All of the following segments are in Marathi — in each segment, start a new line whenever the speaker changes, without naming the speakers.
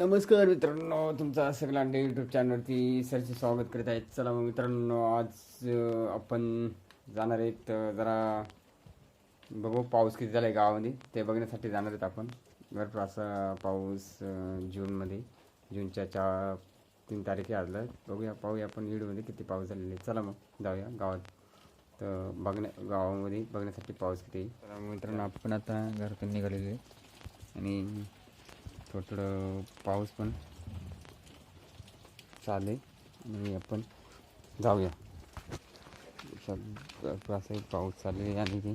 नमस्कार मित्रांनो तुमचा सगळ्यांना यूट्यूब चॅनलवरती सरचे स्वागत करत आहेत. चला मग मित्रांनो आज आपण जाणार आहेत जरा बघू पाऊस किती झाला आहे गावामध्ये. ते बघण्यासाठी जाणार आहेत आपण. भरपूर असा पाऊस जूनमध्ये जूनच्या चार तीन तारीखे आजला बघूया पाहूया आपण व्हिडिओमध्ये किती पाऊस झालेला आहे. चला मग जाऊया गावात. तर बघण्या गावामध्ये बघण्यासाठी पाऊस किती आहे. मित्रांनो आपण आता घरातून निघालेलो आहे. आणि थोडं थोडं पाऊस पण चालेल. आणि आपण जाऊया. असं पाऊस चालू आहे आणि ते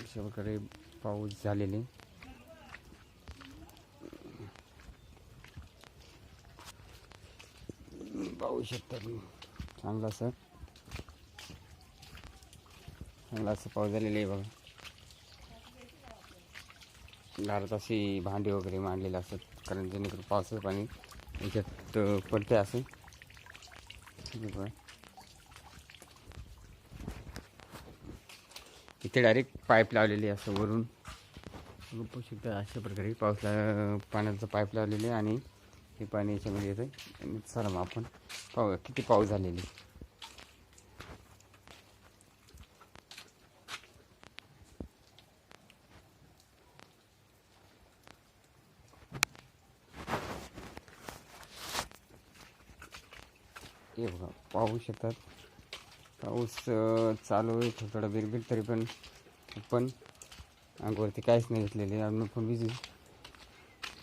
अशा प्रकारे पाऊस झालेले पाहू शकता तुम्ही. चांगला असं चांगला असं पाऊस झालेला आहे बघा. दारात अशी भांडी वगैरे मांडलेली असतात कारण जेणेकरून पावसाचं पाणी याच्यात पडते असं. बघा. इथे डायरेक्ट पाईप लावलेली असं वरून. बघू शकता अशा प्रकारे पाऊसला पाण्याचं पाईप लावलेले आहे आणि हे पाणी याच्यामध्ये येतं आणि चला मग आपण पाहूया किती पाऊस झालेली. हे बघा पाहू शकतात. पाऊस चालू आहे थोडं थोडा बिरबिर तरी पण पण अंगावरती काहीच नाही घेतलेले आपण पण भिजू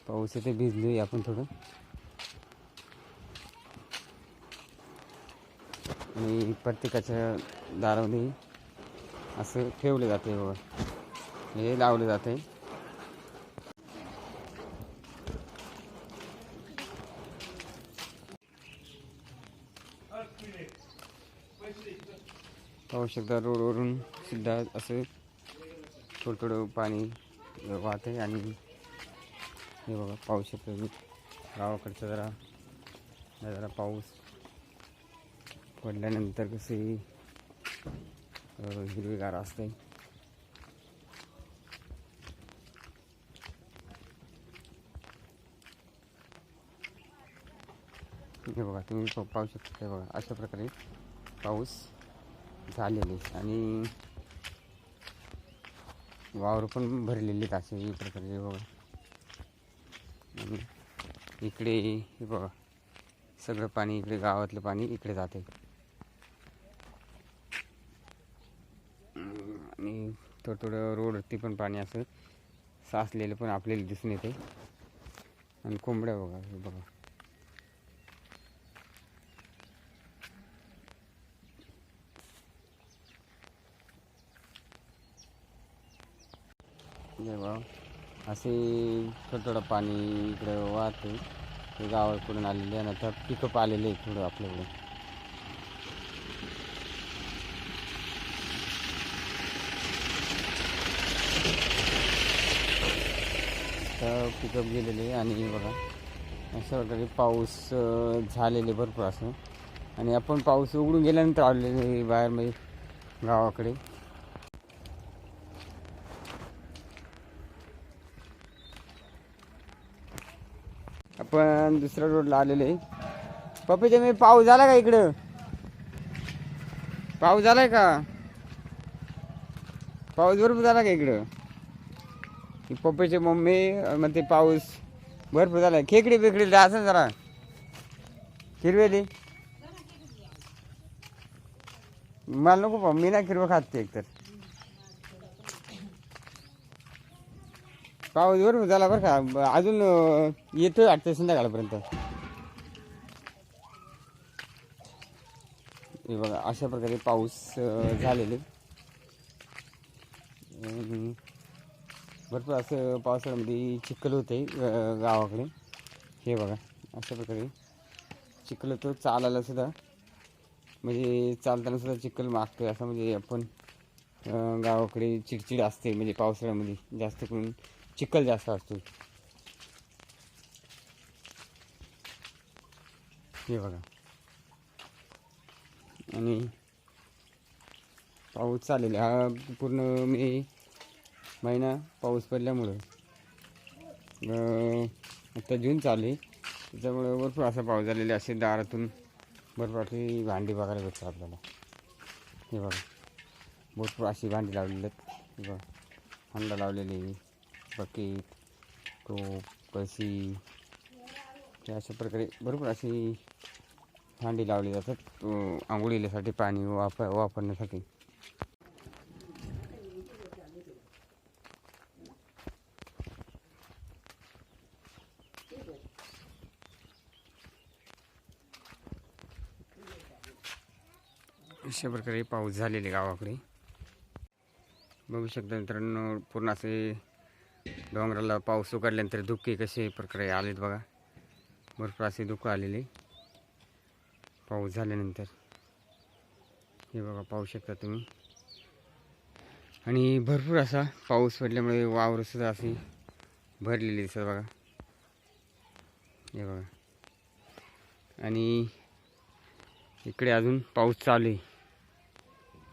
पाऊस येते भिजलो आपण थोडं. आणि प्रत्येकाच्या दारामध्ये असं ठेवलं जाते व हे लावलं जाते. पाहू शकता रोडवरून सुद्धा असं थोडं थोडं पाणी वाहत आहे आणि हे बघा पाहू शकतो मी गावाकडचा जरा जरा पाऊस. पडल्यानंतर कसे हिरवेगार असते हे बघा तुम्ही पाहू शकता हे बघा अशा प्रकारे पाऊस झालेले आणि वावर पण भरलेले आहेत असे प्रकारे बघा. आणि इकडे हे बघा सगळं पाणी इकडे गावातलं पाणी इकडे जाते आणि थोडं थोडं रोडवरती पण पाणी असं साचलेलं पण आपल्याला दिसून येते आणि कोंबड्या बघा हे बघा. हे असे थोडं थोडं पाणी इकडं वाहते गावाकडून आलेले आणि आता पिकअप आलेले आहे थोडं आपल्याकडे आता पिकअप गेलेले आणि बघा अशा प्रकारे पाऊस झालेले भरपूर असं. आणि आपण पाऊस उघडून गेल्यानंतर आलेले बाहेर म्हणजे गावाकडे. आपण दुसऱ्या रोडला आलेले पप्पीचे मी पाऊस झाला का इकडं? पाऊस झालाय का? पाऊस भरपूर झाला का इकडं? ही पप्पीची मम्मी म्हणते पाऊस भरपूर झाला खेकडी बिकडी असं जरा. हिरवेली. मला नको पाहू मी ना हिरवं खाते एकतर. पाऊस भरपूर झाला बरं का. अजून येतोय वाटतं संध्याकाळपर्यंत. हे बघा अशा प्रकारे पाऊस झालेले. भरपूर असं पावसाळ्यामध्ये चिखल होते गावाकडे. हे बघा अशा प्रकारे चिखल होतो. चालायला सुद्धा म्हणजे चालताना सुद्धा चिखल आहे असं म्हणजे आपण गावाकडे चिडचिड असते म्हणजे पावसाळ्यामध्ये जास्त करून चिखल जास्त असतो हे बघा. आणि पाऊस चालेल. हा पूर्ण मी महिना पाऊस पडल्यामुळं. आता जून चालू आहे. त्याच्यामुळे भरपूर असा पाऊस झालेला असे दारातून भरपूर अशी भांडी बघायला भेटतात आपल्याला. हे बघा. भरपूर अशी भांडी लावलेली आहेत. बघा. हंडा लावलेली बकेट टोप कळशी हे अशा प्रकारे भरपूर अशी भांडी लावली जातात. आंघोळीसाठी पाणी वापर वापरण्यासाठी. अशा प्रकारे पाऊस झालेले गावाकडे. बघू शकता मित्रांनो पूर्ण असे डोंगराला पाऊस उघडल्यानंतर धुके कसे प्रकारे आलेत बघा. भरपूर असे धुकं आलेले. पाऊस झाल्यानंतर. हे बघा पाहू शकता तुम्ही. आणि भरपूर असा पाऊस पडल्यामुळे वावरसुद्धा असे भरलेली दिसत बघा. हे बघा. आणि इकडे अजून पाऊस चालू आहे.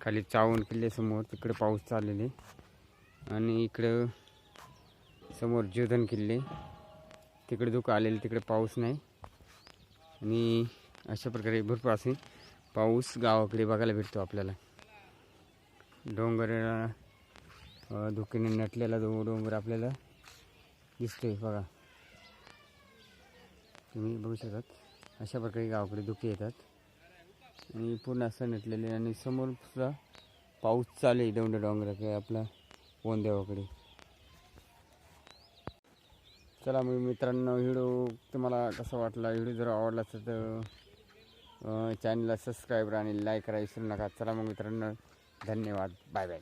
खाली चावण किल्ल्यासमोर तिकडे पाऊस चाललेले. आणि इकडं समोर जोधन किल्ले. तिकडे धुकं आलेले तिकडे पाऊस नाही. आणि अशा प्रकारे भरपूर असे पाऊस गावाकडे बघायला भेटतो आपल्याला. डोंगर धुकेने नटलेला जो डोंगर आपल्याला दिसतोय बघा. तुम्ही बघू शकतात. अशा प्रकारे गावाकडे धुके येतात. आणि पूर्ण असं नटलेले आणि समोर सुद्धा पाऊस चालू आहे दौंड डोंगराकडे आपला ओंदेवाकडे चला मग मित्रांनो व्हिडिओ तुम्हाला कसा वाटला? व्हिडिओ जर आवडला असेल तर चॅनलला सबस्क्राईब आणि लाईक करा विसरू नका. चला मग मित्रांनो धन्यवाद. Bye bye